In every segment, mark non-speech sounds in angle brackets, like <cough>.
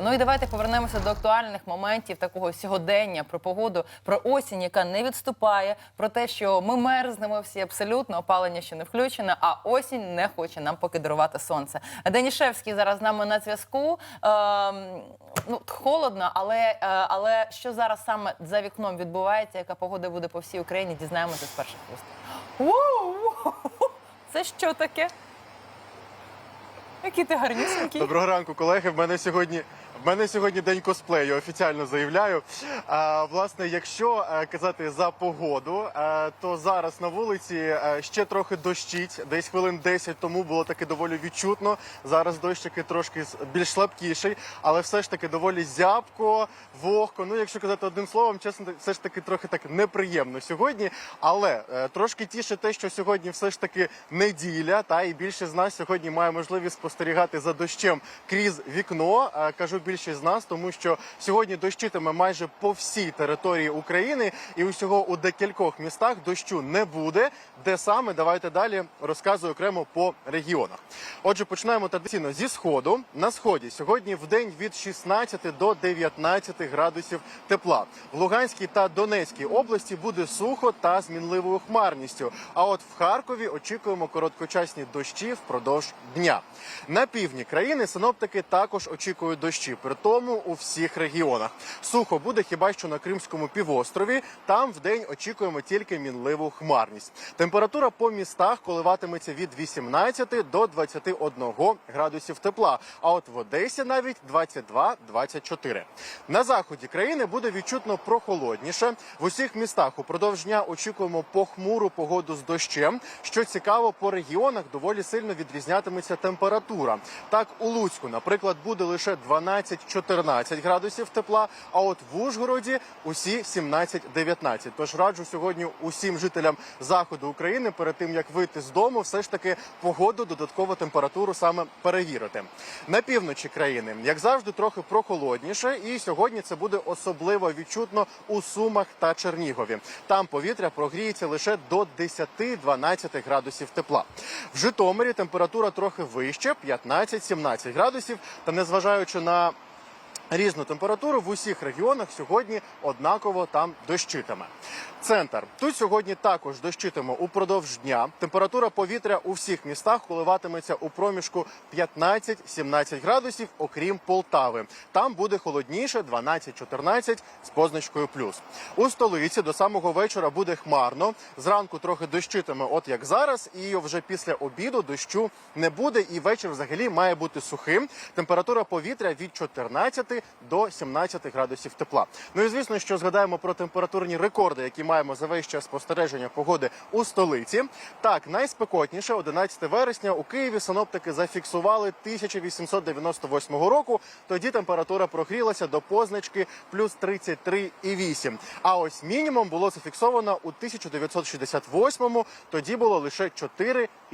Ну і давайте повернемося до актуальних моментів такого сьогодення про погоду, про осінь, яка не відступає, про те, що ми мерзнемо всі абсолютно, опалення ще не включене, а осінь не хоче нам поки дарувати сонце. Денішевський зараз з нами на зв'язку. Ем, ну, холодно, але, е, але що зараз саме за вікном відбувається, яка погода буде по всій Україні, дізнаємося з перших вуст. Це що таке? Який ти гарнісінький. Доброго ранку, колеги. В мене сьогодні. Мене сьогодні день косплею, офіційно заявляю. А, власне, якщо е, казати за погоду, е, то зараз на вулиці е, ще трохи дощить. Десь хвилин 10 тому було таки доволі відчутно. Зараз дощики трошки більш слабкіший, але все ж таки доволі зябко, вогко. Ну, якщо казати одним словом, чесно, все ж таки трохи так неприємно сьогодні. Але трошки тіше те, що сьогодні все ж таки неділя, та і більше з нас сьогодні має можливість спостерігати за дощем крізь вікно. Кажу більшість з нас, тому що сьогодні дощитиме майже по всій території України, і усього у декількох містах дощу не буде. Де саме давайте далі розказую окремо по регіонах. Отже, починаємо традиційно зі сходу. На сході сьогодні в день від 16 до 19 градусів тепла. В Луганській та Донецькій області буде сухо та з мінливою хмарністю. А от в Харкові очікуємо короткочасні дощі впродовж дня. На півдні країни синоптики також очікують дощі, при тому у всіх регіонах. Сухо буде хіба що на Кримському півострові. Там в день очікуємо тільки мінливу хмарність. Температура по містах коливатиметься від 18 до 21 градусів тепла. А от в Одесі навіть 22-24. На заході країни буде відчутно прохолодніше. В усіх містах упродовж дня очікуємо похмуру погоду з дощем. Що цікаво, по регіонах доволі сильно відрізнятиметься температура. Так, у Луцьку, наприклад, буде лише 12-14 градусів тепла. А от в Ужгороді усі 17-19. Тож раджу сьогодні усім жителям заходу України перед тим як вийти з дому, все ж таки погоду, додаткову температуру саме перевірити. На півночі країни, як завжди, трохи прохолодніше, і сьогодні це буде особливо відчутно у Сумах та Чернігові. Там повітря прогріється лише до 10-12 градусів тепла. В Житомирі температура трохи вище 15-17 градусів. Та незважаючи на Різну температуру в усіх регіонах сьогодні однаково там дощитиме. Центр тут сьогодні також дощитиме упродовж дня. Температура повітря у всіх містах коливатиметься у проміжку 15-17 градусів, окрім Полтави. Там буде холодніше 12-14 з позначкою плюс. У столиці до самого вечора буде хмарно. Зранку трохи дощитиме, от як зараз, і вже після обіду дощу не буде. І вечір взагалі має бути сухим. Температура повітря від 14 до 17 градусів тепла. Ну і звісно, що згадаємо про температурні рекорди, які маємо за весь час спостереження погоди у столиці. Так, найспекотніше 11 вересня у Києві синоптики зафіксували 1898 року. Тоді температура прогрілася до позначки плюс 33,8. А ось мінімум було зафіксовано у 1968-му. Тоді було лише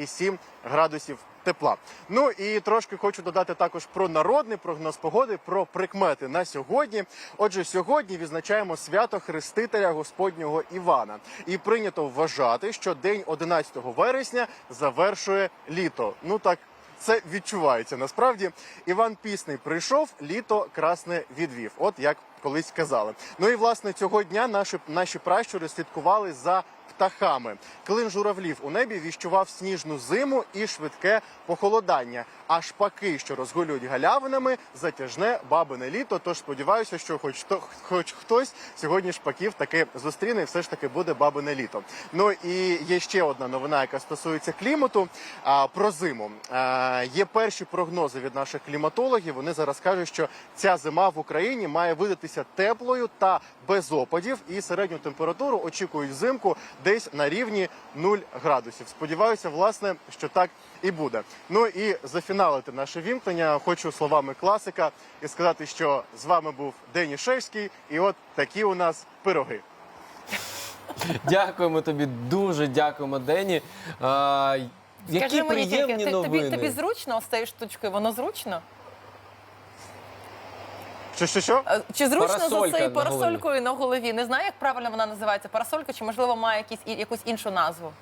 4,7 градусів тепла. Ну і трошки хочу додати також про народний прогноз погоди, про прикмети на сьогодні. Отже, сьогодні відзначаємо свято Хрестителя Господнього Івана, і прийнято вважати, що день 11 вересня завершує літо. Ну так. Це відчувається насправді. Іван Пісний прийшов, літо красне відвів. От як колись казали. Ну і власне цього дня наші наші пращури слідкували за птахами. Клин журавлів у небі віщував сніжну зиму і швидке похолодання. А шпаки, що розгулюють галявинами, затяжне бабине літо. Тож сподіваюся, що хоч хто, хоч хтось сьогодні шпаків таки зустріне, і все ж таки буде бабине літо. Ну і є ще одна новина, яка стосується клімату. А, про зиму а, є перші прогнози від наших кліматологів. Вони зараз кажуть, що ця зима в Україні має видатися теплою та без опадів, і середню температуру очікують взимку десь на рівні 0 градусів. Сподіваюся, власне, що так і буде. Ну і зафіналити наше вімкнення. Хочу словами класика і сказати, що з вами був Денішевський, і от такі у нас пироги. Дякуємо тобі, дуже дякуємо, Дені. А, які Скажи мені тільки, приємні ти, тобі, тобі зручно з цією штучкою? Воно зручно? Що, що, що? Е, Чи зручно за Парасолька цією на голові. парасолькою на голові? Не знаю, як правильно вона називається. Парасолька, чи можливо має якісь і- якусь іншу назву?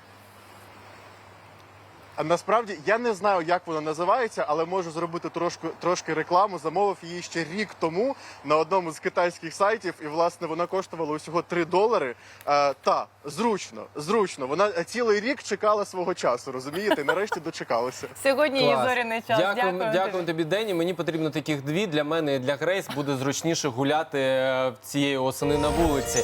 А Насправді я не знаю, як вона називається, але можу зробити трошки, трошки рекламу. Замовив її ще рік тому на одному з китайських сайтів, і власне вона коштувала усього 3 долари. Е, та зручно, зручно. Вона цілий рік чекала свого часу. Розумієте? Нарешті дочекалася. <laughs> Сьогодні її зоряний час. Дякуємо, Дякую. дякуємо тобі, Дені. Мені потрібно таких дві. Для мене і для Грейс буде зручніше гуляти е, цієї осени на вулиці.